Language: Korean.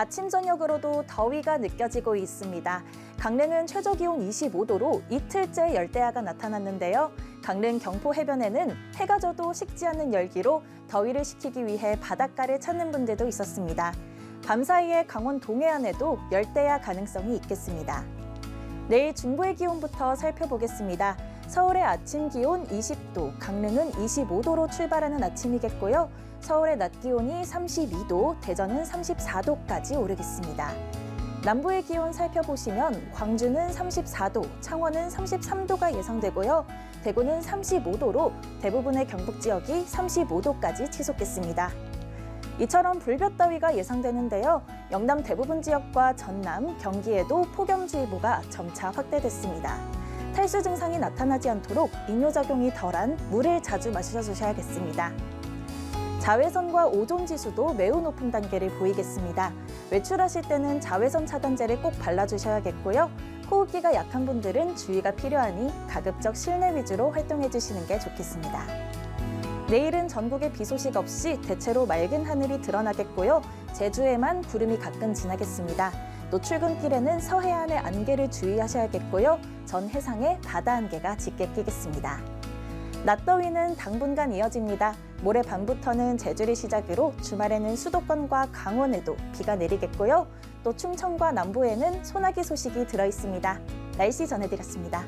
아침 저녁으로도 더위가 느껴지고 있습니다. 강릉은 최저 기온 25도로 이틀째 열대야가 나타났는데요. 강릉 경포 해변에는 해가 져도 식지 않는 열기로 더위를 식히기 위해 바닷가를 찾는 분들도 있었습니다. 밤사이에 강원 동해안에도 열대야 가능성이 있겠습니다. 내일 중부의 기온부터 살펴보겠습니다. 서울의 아침 기온 20도, 강릉은 25도로 출발하는 아침이겠고요. 서울의 낮 기온이 32도, 대전은 34도까지 오르겠습니다. 남부의 기온 살펴보시면 광주는 34도, 창원은 33도가 예상되고요. 대구는 35도로 대부분의 경북 지역이 35도까지 치솟겠습니다. 이처럼 불볕 더위가 예상되는데요. 영남 대부분 지역과 전남, 경기에도 폭염주의보가 점차 확대됐습니다. 탈수 증상이 나타나지 않도록 이뇨작용이 덜한 물을 자주 마셔주셔야겠습니다. 자외선과 오존 지수도 매우 높은 단계를 보이겠습니다. 외출하실 때는 자외선 차단제를 꼭 발라주셔야겠고요. 호흡기가 약한 분들은 주의가 필요하니 가급적 실내 위주로 활동해 주시는 게 좋겠습니다. 내일은 전국에 비 소식 없이 대체로 맑은 하늘이 드러나겠고요. 제주에만 구름이 가끔 지나겠습니다. 또 출근길에는 서해안의 안개를 주의하셔야겠고요. 전 해상에 바다 안개가 짙게 끼겠습니다. 낮 더위는 당분간 이어집니다. 모레 밤부터는 제주를 시작으로 주말에는 수도권과 강원에도 비가 내리겠고요. 또 충청과 남부에는 소나기 소식이 들어 있습니다. 날씨 전해드렸습니다.